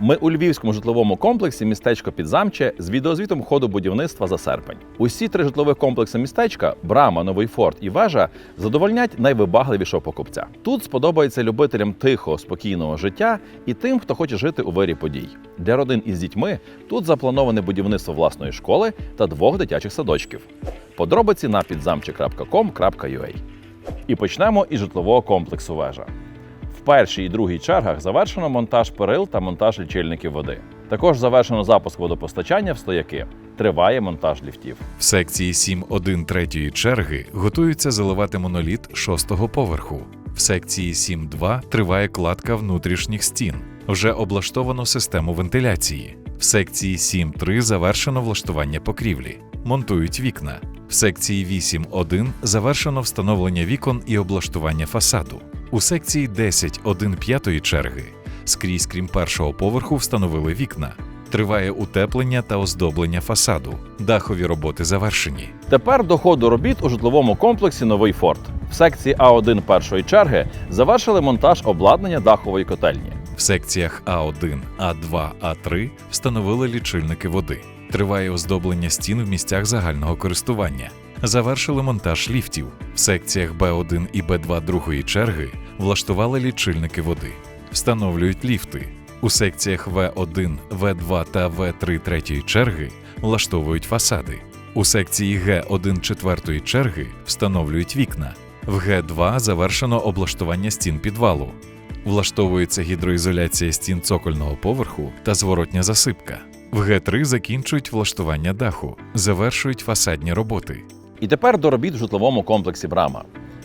Ми у львівському житловому комплексі містечко Підзамче з відеозвітом ходу будівництва за серпень. Усі три житлових комплекси містечка Брама, Новий Форт і Вежа задовольнять найвибагливішого покупця. Тут сподобається любителям тихого, спокійного життя і тим, хто хоче жити у вирі подій. Для родин із дітьми тут заплановане будівництво власної школи та двох дитячих садочків. Подробиці на підзамче.com.ua. І почнемо із житлового комплексу вежа. Першій і другій чергах завершено монтаж перил та монтаж лічильників води. Також завершено запуск водопостачання в стояки. Триває монтаж ліфтів. В секції 7.1 третьої черги готуються заливати моноліт шостого поверху. В секції 7.2 триває кладка внутрішніх стін. Вже облаштовано систему вентиляції. В секції 7.3 завершено влаштування покрівлі. Монтують вікна. В секції 8.1 завершено встановлення вікон і облаштування фасаду. У секції 10.1 п'ятої черги скрізь, крім першого поверху, встановили вікна. Триває утеплення та оздоблення фасаду. Дахові роботи завершені. Тепер до ходу робіт у житловому комплексі Новий Форт. В секції А1 першої черги завершили монтаж обладнання дахової котельні. В секціях А1, А2, А3 встановили лічильники води. Триває оздоблення стін в місцях загального користування. Завершили монтаж ліфтів. В секціях Б1 і Б2 другої черги влаштували лічильники води. Встановлюють ліфти. У секціях В1, В2 та В3 третьої черги влаштовують фасади. У секції Г1 четвертої черги встановлюють вікна. В Г2 завершено облаштування стін підвалу. Влаштовується гідроізоляція стін цокольного поверху та зворотня засипка. В Г3 закінчують влаштування даху, завершують фасадні роботи. І тепер до робіт в житловому комплексі Брама.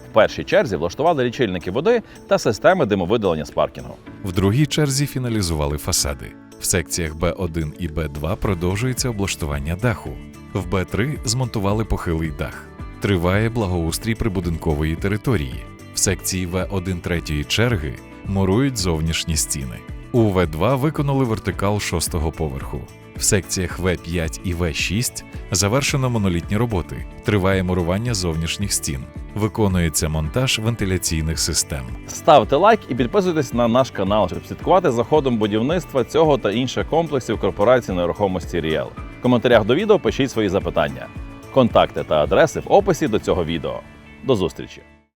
В першій черзі влаштували лічильники води та системи димовидалення з паркінгу. В другій черзі фіналізували фасади. В секціях Б1 і Б2 продовжується облаштування даху. В Б3 змонтували похилий дах. Триває благоустрій прибудинкової території. В секції В1 третьої черги мурують зовнішні стіни. У В2 виконали вертикал шостого поверху. В секціях В5 і В6 завершено монолітні роботи. Триває мурування зовнішніх стін. Виконується монтаж вентиляційних систем. Ставте лайк і підписуйтесь на наш канал, щоб слідкувати за ходом будівництва цього та інших комплексів корпорації нерухомості Ріел. В коментарях до відео пишіть свої запитання. Контакти та адреси в описі до цього відео. До зустрічі!